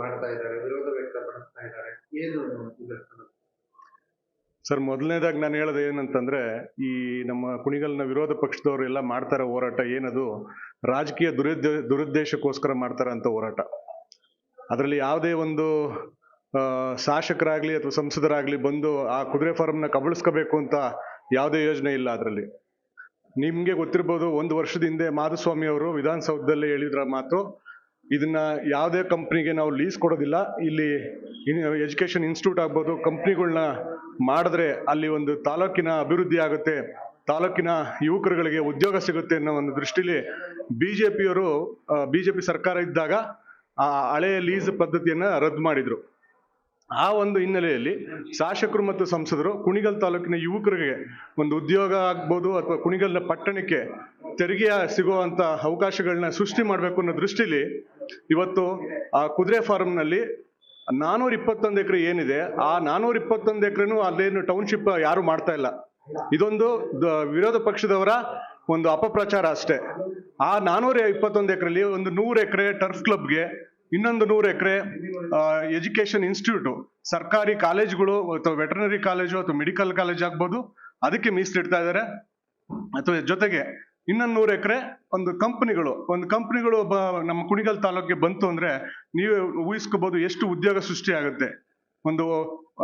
ಮಾಡ್ತಾ ವಿರೋಧ ವ್ಯಕ್ತಪಡಿಸ್ತಾ ಏನು ಸರ್? ಮೊದಲನೇದಾಗಿ ನಾನು ಹೇಳೋದು ಏನಂತಂದ್ರೆ, ಈ ನಮ್ಮ ಕುಣಿಗಲ್ನ ವಿರೋಧ ಪಕ್ಷದವರು ಎಲ್ಲ ಮಾಡ್ತಾರೆ ಹೋರಾಟ ಏನದು? ರಾಜಕೀಯ ದುರುದ್ದೇ, ದುರುದ್ದೇಶಕ್ಕೋಸ್ಕರ ಮಾಡ್ತಾರ ಅಂತ ಹೋರಾಟ. ಅದರಲ್ಲಿ ಯಾವುದೇ ಒಂದು ಶಾಸಕರಾಗ್ಲಿ ಅಥವಾ ಸಂಸದರಾಗ್ಲಿ ಬಂದು ಆ ಕುದುರೆ ಫಾರ್ಮ್ನ ಕಬಳಿಸ್ಕೋಬೇಕು ಅಂತ ಯಾವುದೇ ಯೋಜನೆ ಇಲ್ಲ ಅದರಲ್ಲಿ. ನಿಮ್ಗೆ ಗೊತ್ತಿರ್ಬೋದು, ಒಂದು ವರ್ಷದ ಹಿಂದೆ ಮಾಧುಸ್ವಾಮಿ ಅವರು ವಿಧಾನಸೌಧದಲ್ಲಿ ಹೇಳಿದ್ರ ಮಾತು ಇದನ್ನ ಯಾವುದೇ ಕಂಪ್ನಿಗೆ ನಾವು ಲೀಸ್ ಕೊಡೋದಿಲ್ಲ. ಇಲ್ಲಿ ಎಜುಕೇಶನ್ ಇನ್ಸ್ಟಿಟ್ಯೂಟ್ ಆಗ್ಬೋದು ಕಂಪ್ನಿಗಳನ್ನ ಮಾಡಿದ್ರೆ ಅಲ್ಲಿ ಒಂದು ತಾಲೂಕಿನ ಅಭಿವೃದ್ಧಿ ಆಗುತ್ತೆ, ತಾಲೂಕಿನ ಯುವಕರುಗಳಿಗೆ ಉದ್ಯೋಗ ಸಿಗುತ್ತೆ ಅನ್ನೋ ಒಂದು ದೃಷ್ಟಿಲಿ ಜೆ ಪಿ ಸರ್ಕಾರ ಇದ್ದಾಗ ಆ ಹಳೆಯ ಲೀಸ್ ಪದ್ಧತಿಯನ್ನ ರದ್ದು ಮಾಡಿದ್ರು. ಆ ಒಂದು ಹಿನ್ನೆಲೆಯಲ್ಲಿ ಶಾಸಕರು ಮತ್ತು ಸಂಸದರು ಕುಣಿಗಲ್ ತಾಲೂಕಿನ ಯುವಕರಿಗೆ ಒಂದು ಉದ್ಯೋಗ ಆಗ್ಬೋದು ಅಥವಾ ಕುಣಿಗಲ್ನ ಪಟ್ಟಣಕ್ಕೆ ತೆರಿಗೆ ಸಿಗುವಂತ ಅವಕಾಶಗಳನ್ನ ಸೃಷ್ಟಿ ಮಾಡಬೇಕು ಅನ್ನೋ ದೃಷ್ಟಿಲಿ ಇವತ್ತು ಆ ಕುದುರೆ ಫಾರ್ಮ್ನಲ್ಲಿ ನಾನೂರ ಇಪ್ಪತ್ತೊಂದು ಎಕರೆ ಏನಿದೆ, ಆ ನಾನೂರ ಇಪ್ಪತ್ತೊಂದು ಎಕರೆನೂ ಅಲ್ಲೇನು ಟೌನ್ಶಿಪ್ ಯಾರು ಮಾಡ್ತಾ ಇಲ್ಲ. ಇದೊಂದು ವಿರೋಧ ಪಕ್ಷದವರ ಒಂದು ಅಪಪ್ರಚಾರ ಅಷ್ಟೇ. ಆ ನಾನೂರ ಇಪ್ಪತ್ತೊಂದು ಎಕರೆಲಿ ಒಂದು ನೂರು ಎಕರೆ ಟರ್ಫ್ ಕ್ಲಬ್ಗೆ ಇನ್ನೊಂದು ನೂರು ಎಕರೆ ಎಜುಕೇಶನ್ ಇನ್ಸ್ಟಿಟ್ಯೂಟ್ ಸರ್ಕಾರಿ ಕಾಲೇಜುಗಳು ಅಥವಾ ವೆಟರ್ನರಿ ಕಾಲೇಜು ಅಥವಾ ಮೆಡಿಕಲ್ ಕಾಲೇಜ್ ಆಗ್ಬೋದು, ಅದಕ್ಕೆ ಮೀಸಲಿಡ್ತಾ ಇದ್ದಾರೆ ಅಥವಾ ಜೊತೆಗೆ ಇನ್ನೊಂದು ನೂರು ಎಕರೆ ಒಂದು ಕಂಪನಿಗಳು ಒಂದು ಕಂಪನಿಗಳು ನಮ್ಮ ಕುಣಿಗಲ್ ತಾಲೂಕಿಗೆ ಬಂತು ಅಂದ್ರೆ ನೀವೇ ಊಹಿಸ್ಕೋಬಹುದು ಎಷ್ಟು ಉದ್ಯೋಗ ಸೃಷ್ಟಿ ಆಗುತ್ತೆ. ಒಂದು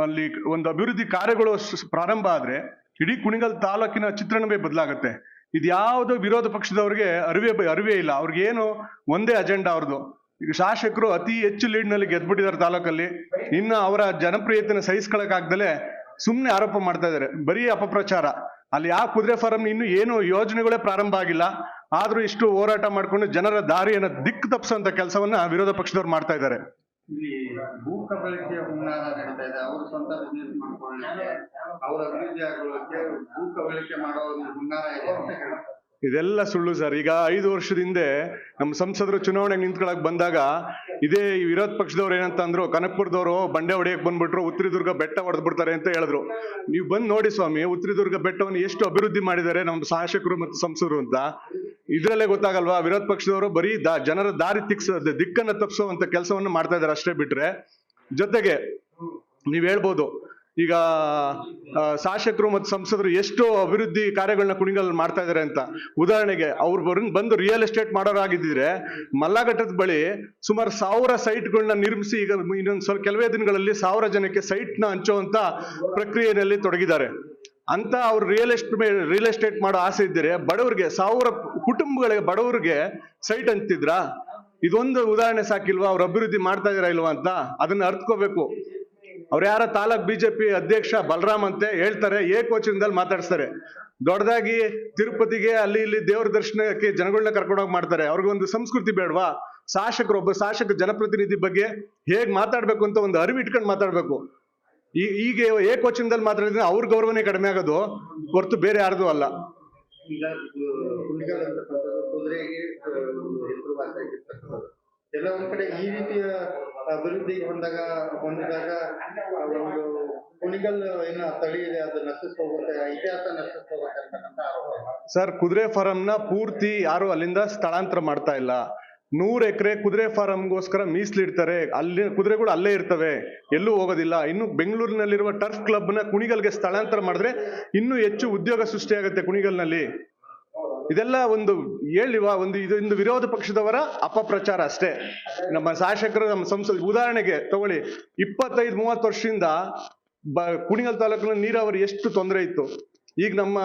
ಅಲ್ಲಿ ಒಂದು ಅಭಿವೃದ್ಧಿ ಕಾರ್ಯಗಳು ಪ್ರಾರಂಭ ಆದ್ರೆ ಇಡೀ ಕುಣಿಗಲ್ ತಾಲೂಕಿನ ಚಿತ್ರಣವೇ ಬದಲಾಗುತ್ತೆ. ಇದ್ಯಾವುದೋ ವಿರೋಧ ಪಕ್ಷದವ್ರಿಗೆ ಅರಿವೇ ಅರಿವೇ ಇಲ್ಲ. ಅವ್ರಿಗೆ ಏನು ಒಂದೇ ಅಜೆಂಡಾ ಅವ್ರದ್ದು ಈಗ ಶಾಸಕರು ಅತಿ ಹೆಚ್ಚು ಲೀಡ್ನಲ್ಲಿ ಗೆದ್ಬಿಟ್ಟಿದ್ದಾರೆ ತಾಲೂಕಲ್ಲಿ. ಇನ್ನು ಅವರ ಜನಪ್ರಿಯತೆಯನ್ನು ಸಹಿಸ್ಕೊಳಕಾಗ್ದಲೆ ಸುಮ್ಮನೆ ಆರೋಪ ಮಾಡ್ತಾ ಇದ್ದಾರೆ. ಬರೀ ಅಪಪ್ರಚಾರ. ಅಲ್ಲಿ ಆ ಕುದುರೆ ಫಾರಂ ಇನ್ನು ಏನು ಯೋಜನೆಗಳೇ ಪ್ರಾರಂಭ ಆಗಿಲ್ಲ. ಆದ್ರೂ ಇಷ್ಟು ಹೋರಾಟ ಮಾಡ್ಕೊಂಡು ಜನರ ದಾರಿಯನ್ನ ದಿಕ್ಕು ತಪ್ಪಿಸುವಂತ ಕೆಲಸವನ್ನ ವಿರೋಧ ಪಕ್ಷದವ್ರು ಮಾಡ್ತಾ ಇದ್ದಾರೆ. ಇಲ್ಲಿ ಭೂ ಕಬಳಿಕೆ ಹುನ್ನಾರ ನಡೀತಾ ಇದೆ. ಅವರು ಸ್ವಂತ ಬಿಸ್ನೆಸ್ ಮಾಡ್ಕೊಳ್ಳಿಕ್ಕೆ, ಅವರ ಅಭಿವೃದ್ಧಿ ಆಗೋಕ್ಕೆ ಭೂ ಕಬಳಿಕೆ ಮಾಡೋ ಒಂದು ಹುನ್ನಾರ ಇದೆ ಅಂತ ಹೇಳ್ತಾರೆ. ಇದೆಲ್ಲ ಸುಳ್ಳು ಸರ್. ಈಗ ಐದು ವರ್ಷದ ಹಿಂದೆ ನಮ್ಮ ಸಂಸದರು ಚುನಾವಣೆಗೆ ನಿಂತ್ಕೊಳಕ್ ಬಂದಾಗ ಇದೇ ವಿರೋಧ ಪಕ್ಷದವ್ರು ಏನಂತ ಅಂದ್ರು, ಕನಕಪುರದವರು ಬಂಡೆ ಹೊಡೆಯಕ್ ಬಂದ್ಬಿಟ್ರು ಉತ್ತರದುರ್ಗ ಬೆಟ್ಟ ಹೊಡೆದ್ ಬಿಡ್ತಾರೆ ಅಂತ ಹೇಳಿದ್ರು. ನೀವು ಬಂದು ನೋಡಿ ಸ್ವಾಮಿ ಉತ್ತರದುರ್ಗ ಬೆಟ್ಟವನ್ನು ಎಷ್ಟು ಅಭಿವೃದ್ಧಿ ಮಾಡಿದ್ದಾರೆ ನಮ್ಮ ಶಾಸಕರು ಮತ್ತು ಸಂಸದರು ಅಂತ. ಇದ್ರಲ್ಲೇ ಗೊತ್ತಾಗಲ್ವಾ, ವಿರೋಧ ಪಕ್ಷದವರು ಬರೀ ದಾ, ಜನರ ದಾರಿ ತಿಕ್ಸ ದಿಕ್ಕನ್ನು ತಪ್ಪಿಸುವಂತ ಕೆಲಸವನ್ನು ಮಾಡ್ತಾ ಇದ್ದಾರೆ ಅಷ್ಟೇ ಬಿಟ್ರೆ. ಜೊತೆಗೆ ನೀವ್ ಹೇಳ್ಬೋದು ಈಗ ಶಾಸಕರು ಮತ್ತು ಸಂಸದರು ಎಷ್ಟು ಅಭಿವೃದ್ಧಿ ಕಾರ್ಯಗಳನ್ನ ಕುಣಿಗಲ್ ಮಾಡ್ತಾ ಇದಾರೆ ಅಂತ. ಉದಾಹರಣೆಗೆ, ಅವ್ರು ಬರ್- ಬಂದು ರಿಯಲ್ ಎಸ್ಟೇಟ್ ಮಾಡೋರಾಗಿದ್ದರೆ ಮಲ್ಲಘಟ್ಟದ ಬಳಿ ಸುಮಾರು ಸಾವಿರ ಸೈಟ್ಗಳನ್ನ ನಿರ್ಮಿಸಿ ಈಗ ಇನ್ನೊಂದು ಸ್ವಲ್ಪ ಕೆಲವೇ ದಿನಗಳಲ್ಲಿ ಸಾವಿರ ಜನಕ್ಕೆ ಸೈಟ್ನ ಹಂಚುವಂತ ಪ್ರಕ್ರಿಯೆಯಲ್ಲಿ ತೊಡಗಿದ್ದಾರೆ. ಅಂತ ಅವ್ರು ರಿಯಲ್ ಎಸ್ಟೇಟ್ ರಿಯಲ್ ಎಸ್ಟೇಟ್ ಮಾಡೋ ಆಸೆ ಇದ್ದರೆ, ಬಡವರಿಗೆ, ಸಾವಿರ ಕುಟುಂಬಗಳಿಗೆ ಬಡವರಿಗೆ ಸೈಟ್ ಅಂತಿದ್ರಾ ಇದೊಂದು ಉದಾಹರಣೆ ಸಾಕಿಲ್ವಾ? ಅವ್ರು ಅಭಿವೃದ್ಧಿ ಮಾಡ್ತಾ ಇದಾರ ಇಲ್ವಾ ಅಂತ? ಅದನ್ನ ಅರ್ತ್ಕೋಬೇಕು. ಅವ್ರು ಯಾರ ತಾಲೂಕ್ ಬಿಜೆಪಿ ಅಧ್ಯಕ್ಷ ಬಲರಾಮ್ ಅಂತೆ ಹೇಳ್ತಾರೆ ಏಕವಚನದಲ್ಲಿ ಮಾತಾಡ್ತಾರೆ ದೊಡ್ಡದಾಗಿ ತಿರುಪತಿಗೆ ಅಲ್ಲಿ ಇಲ್ಲಿ ದೇವ್ರ ದರ್ಶನಕ್ಕೆ ಜನಗಳನ್ನ ಕರ್ಕೊಂಡೋಗಿ ಮಾಡ್ತಾರೆ. ಅವ್ರಿಗೊಂದು ಸಂಸ್ಕೃತಿ ಬೇಡವಾ? ಶಾಸಕರು, ಒಬ್ಬ ಶಾಸಕ ಜನಪ್ರತಿನಿಧಿ ಬಗ್ಗೆ ಹೇಗ್ ಮಾತಾಡ್ಬೇಕು ಅಂತ ಒಂದು ಅರಿವು ಇಟ್ಕೊಂಡು ಮಾತಾಡ್ಬೇಕು. ಈ ಈಗ ಏಕವಚನದಲ್ಲಿ ಮಾತಾಡಿದ್ರೆ ಅವ್ರ ಗೌರವನೇ ಕಡಿಮೆ ಆಗೋದು, ಹೊರತು ಬೇರೆ ಯಾರ್ದು ಅಲ್ಲ. ಈಗ ಎಲ್ಲ ಒಂದ್ ಕಡೆ ಈ ರೀತಿಯ ಅಭಿವೃದ್ಧಿಗೆ ಬಂದಾಗ ಹೊಂದಿದಾಗ ಒಂದು ಕುಣಿಗಲ್ ಏನ ತಳಿ ಇದೆ, ಅದು ನಶಿಸ್ ಹೋಗುತ್ತೆ ಇತಿಹಾಸ ನಶಿಸ್ ಹೋಗುತ್ತೆ ಸರ್, ಕುದುರೆ ಫಾರಂನ ಪೂರ್ತಿ ಯಾರು ಅಲ್ಲಿಂದ ಸ್ಥಳಾಂತರ ಮಾಡ್ತಾ ಇಲ್ಲ. ನೂರ್ ಎಕರೆ ಕುದುರೆ ಫಾರಂಗೋಸ್ಕರ ಮೀಸಲಿಡ್ತಾರೆ. ಅಲ್ಲಿ ಕುದುರೆಗಳು ಅಲ್ಲೇ ಇರ್ತವೆ. ಎಲ್ಲೂ ಹೋಗೋದಿಲ್ಲ. ಇನ್ನು ಬೆಂಗಳೂರಿನಲ್ಲಿರುವ ಟರ್ಫ್ ಕ್ಲಬ್ನ ಕುಣಿಗಲ್ಗೆ ಸ್ಥಳಾಂತರ ಮಾಡಿದ್ರೆ ಇನ್ನೂ ಹೆಚ್ಚು ಉದ್ಯೋಗ ಸೃಷ್ಟಿಯಾಗುತ್ತೆ ಕುಣಿಗಲ್ನಲ್ಲಿ. ಇದೆಲ್ಲ ಒಂದು ಹೇಳಿವ ಒಂದು ಇದು ಒಂದು ವಿರೋಧ ಪಕ್ಷದವರ ಅಪಪ್ರಚಾರ ಅಷ್ಟೇ. ನಮ್ಮ ಶಾಸಕರು ನಮ್ಮ ಸಂಸದ ಉದಾಹರಣೆಗೆ ತಗೊಳ್ಳಿ, ಇಪ್ಪತ್ತೈದು, ಮೂವತ್ತು ವರ್ಷದಿಂದ ಬ, ಕುಣಿಗಲ್ ತಾಲೂಕಿನ ನೀರಾವರಿ ಎಷ್ಟು ತೊಂದರೆ ಇತ್ತು? ಈಗ ನಮ್ಮ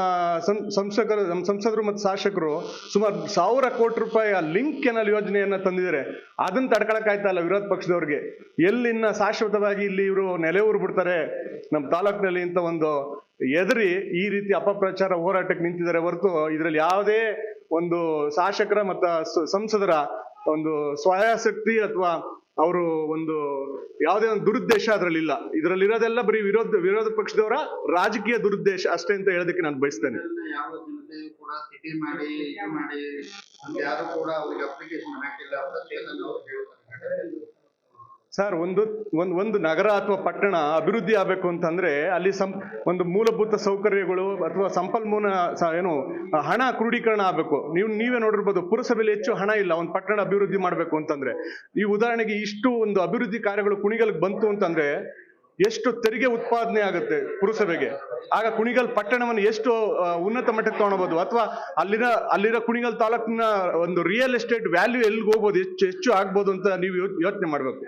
ಸಂಸಕರು, ನಮ್ಮ ಸಂಸದರು ಮತ್ತು ಶಾಸಕರು ಸುಮಾರು ಸಾವಿರ ಕೋಟಿ ರೂಪಾಯಿ ಲಿಂಕ್ ಕೆನಲ್ ಯೋಜನೆಯನ್ನ ತಂದಿದ್ದಾರೆ. ಅದನ್ನ ತಡ್ಕೊಳಕ್ ಆಯ್ತಾ ಇಲ್ಲ ವಿರೋಧ ಪಕ್ಷದವ್ರಿಗೆ. ಎಲ್ಲಿನ್ನ ಶಾಶ್ವತವಾಗಿ ಇಲ್ಲಿ ಇವರು ನೆಲೆ ಬಿಡ್ತಾರೆ, ನಮ್ಮ ತಾಲೂಕಿನಲ್ಲಿ ಇಂಥ ಒಂದು ಎದರಿ ಈ ರೀತಿ ಅಪಪ್ರಚಾರ ಹೋರಾಟಕ್ಕೆ ನಿಂತಿದ್ದಾರೆ ಹೊರತು ಇದರಲ್ಲಿ ಯಾವುದೇ ಒಂದು ಶಾಸಕರ ಮತ್ತು ಸಂಸದರ ಒಂದು ಸ್ವಯಾಸಕ್ತಿ ಅಥವಾ ಅವರು ಒಂದು ಯಾವುದೇ ಒಂದು ದುರುದ್ದೇಶ ಅದರಲ್ಲಿ ಇಲ್ಲ ಇದರಲ್ಲಿ ಇರೋದೆಲ್ಲ ಬರೀ ವಿರೋಧ ವಿರೋಧ ಪಕ್ಷದವರ ರಾಜಕೀಯ ದುರುದ್ದೇಶ ಅಷ್ಟೇ ಅಂತ ಹೇಳೋದಕ್ಕೆ ನಾನು ಬಯಸ್ತೇನೆ. ಮಾಡಿ ಮಾಡಿ ಯಾರು ಕೂಡ ಅವ್ರಿಗೆ ಅಪ್ಲಿಕೇಶನ್ ಹಾಕಿಲ್ಲ ಅಂತ ಅದನ್ನ ಅವ್ರು ಹೇಳ್ತಾರೆ ಸರ್, ಒಂದು ಒಂದು ಒಂದು ನಗರ ಅಥವಾ ಪಟ್ಟಣ ಅಭಿವೃದ್ಧಿ ಆಗಬೇಕು ಅಂತಂದ್ರೆ ಅಲ್ಲಿ ಸಂ, ಒಂದು ಮೂಲಭೂತ ಸೌಕರ್ಯಗಳು ಅಥವಾ ಸಂಪನ್ಮೂಲ ಏನು, ಹಣ ಕ್ರೋಢೀಕರಣ ಆಗಬೇಕು. ನೀವು, ನೀವೇ ನೋಡಿರ್ಬೋದು ಪುರಸಭೆಯಲ್ಲಿ ಹೆಚ್ಚು ಹಣ ಇಲ್ಲ, ಒಂದು ಪಟ್ಟಣ ಅಭಿವೃದ್ಧಿ ಮಾಡಬೇಕು ಅಂತಂದ್ರೆ. ಈ ಉದಾಹರಣೆಗೆ ಇಷ್ಟು ಒಂದು ಅಭಿವೃದ್ಧಿ ಕಾರ್ಯಗಳು ಕುಣಿಗಲ್ಗೆ ಬಂತು ಅಂತಂದ್ರೆ ಎಷ್ಟು ತೆರಿಗೆ ಉತ್ಪಾದನೆ ಆಗುತ್ತೆ ಪುರಸಭೆಗೆ? ಆಗ ಕುಣಿಗಲ್ ಪಟ್ಟಣವನ್ನು ಎಷ್ಟು ಉನ್ನತ ಮಟ್ಟಕ್ಕೆ ತಗೊಳ್ಬೋದು ಅಥವಾ ಅಲ್ಲಿನ, ಅಲ್ಲಿರೋ ಕುಣಿಗಲ್ ತಾಲೂಕಿನ ಒಂದು ರಿಯಲ್ ಎಸ್ಟೇಟ್ ವ್ಯಾಲ್ಯೂ ಎಲ್ಲಿಗೆ ಹೋಗ್ಬೋದು, ಹೆಚ್ಚು ಹೆಚ್ಚು ಆಗ್ಬೋದು ಅಂತ ನೀವು ಯೋಚನೆ ಮಾಡಬೇಕು.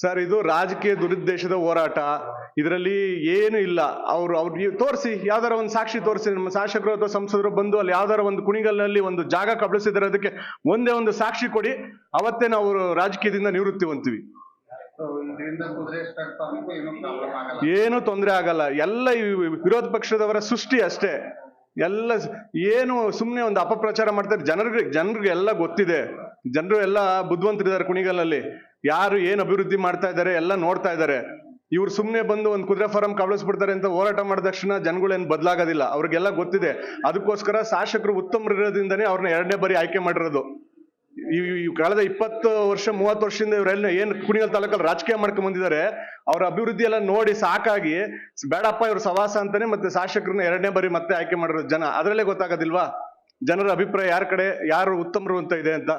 ಸರ್ ಇದು ರಾಜಕೀಯ ದುರುದ್ದೇಶದ ಹೋರಾಟ. ಇದರಲ್ಲಿ ಏನು ಇಲ್ಲ. ಅವರು ಅವ್ರು ತೋರಿಸಿ ಯಾವ್ದಾರ ಒಂದು ಸಾಕ್ಷಿ ತೋರಿಸಿ. ನಮ್ಮ ಶಾಸಕರು ಅಥವಾ ಸಂಸದರು ಬಂದು ಅಲ್ಲಿ ಯಾವ್ದಾರ ಒಂದು ಕುಣಿಗಲ್ನಲ್ಲಿ ಒಂದು ಜಾಗ ಕಬಳಿಸಿದ್ರೆ ಅದಕ್ಕೆ ಒಂದೇ ಒಂದು ಸಾಕ್ಷಿ ಕೊಡಿ. ಅವತ್ತೇ ನಾವು ರಾಜಕೀಯದಿಂದ ನಿವೃತ್ತಿ ಹೊಂತೀವಿ ಏನೂ ತೊಂದರೆ ಆಗಲ್ಲ. ಎಲ್ಲ ಈ ವಿರೋಧ ಪಕ್ಷದವರ ಸೃಷ್ಟಿ ಅಷ್ಟೇ. ಎಲ್ಲ ಏನು ಸುಮ್ಮನೆ ಒಂದು ಅಪಪ್ರಚಾರ ಮಾಡ್ತಾರೆ. ಜನರಿಗೆ ಜನರಿಗೆ ಎಲ್ಲ ಗೊತ್ತಿದೆ. ಜನರು ಎಲ್ಲ ಬುದ್ಧಿವಂತರಿದ್ದಾರೆ ಕುಣಿಗಲಲ್ಲಿ. ಯಾರು ಏನು ಅಭಿವೃದ್ಧಿ ಮಾಡ್ತಾ ಇದ್ದಾರೆ ಎಲ್ಲ ನೋಡ್ತಾ ಇದ್ದಾರೆ. ಇವ್ರು ಸುಮ್ಮನೆ ಬಂದು ಒಂದು ಕುದುರೆ ಫಾರಂ ಕಬಳಿಸ್ಬಿಡ್ತಾರೆ ಅಂತ ಹೋರಾಟ ಮಾಡಿದ ತಕ್ಷಣ ಜನಗಳೇನು ಬದಲಾಗೋದಿಲ್ಲ. ಅವ್ರಿಗೆಲ್ಲ ಗೊತ್ತಿದೆ. ಅದಕ್ಕೋಸ್ಕರ ಶಾಸಕರು ಉತ್ತಮರಿರೋದ್ರಿಂದನೇ ಅವ್ರನ್ನ ಎರಡನೇ ಬಾರಿ ಆಯ್ಕೆ ಮಾಡಿರೋದು. ಈ ಕಳೆದ ಇಪ್ಪತ್ತು ವರ್ಷ, ಮೂವತ್ತು ವರ್ಷದಿಂದ ಇವರೆಲ್ಲ ಏನ್ ಕುಣಿಗಲ್ ತಾಲೂಕಲ್ಲಿ ರಾಜಕೀಯ ಮಾಡ್ಕೊಂಡ್ ಬಂದಿದ್ದಾರೆ, ಅವ್ರ ಅಭಿವೃದ್ಧಿ ಎಲ್ಲ ನೋಡಿ ಸಾಕಾಗಿ ಬೇಡಪ್ಪ ಇವ್ರ ಸವಾಸ ಅಂತಾನೆ ಮತ್ತೆ ಶಾಸಕರನ್ನ ಎರಡನೇ ಬಾರಿ ಮತ್ತೆ ಆಯ್ಕೆ ಮಾಡಿರೋ ಜನ. ಅದರಲ್ಲೇ ಗೊತ್ತಾಗೋದಿಲ್ವಾ? ಜನರ ಅಭಿಪ್ರಾಯ ಯಾರ ಕಡೆ, ಯಾರು ಉತ್ತಮರು ಅಂತ ಇದೆ ಅಂತ?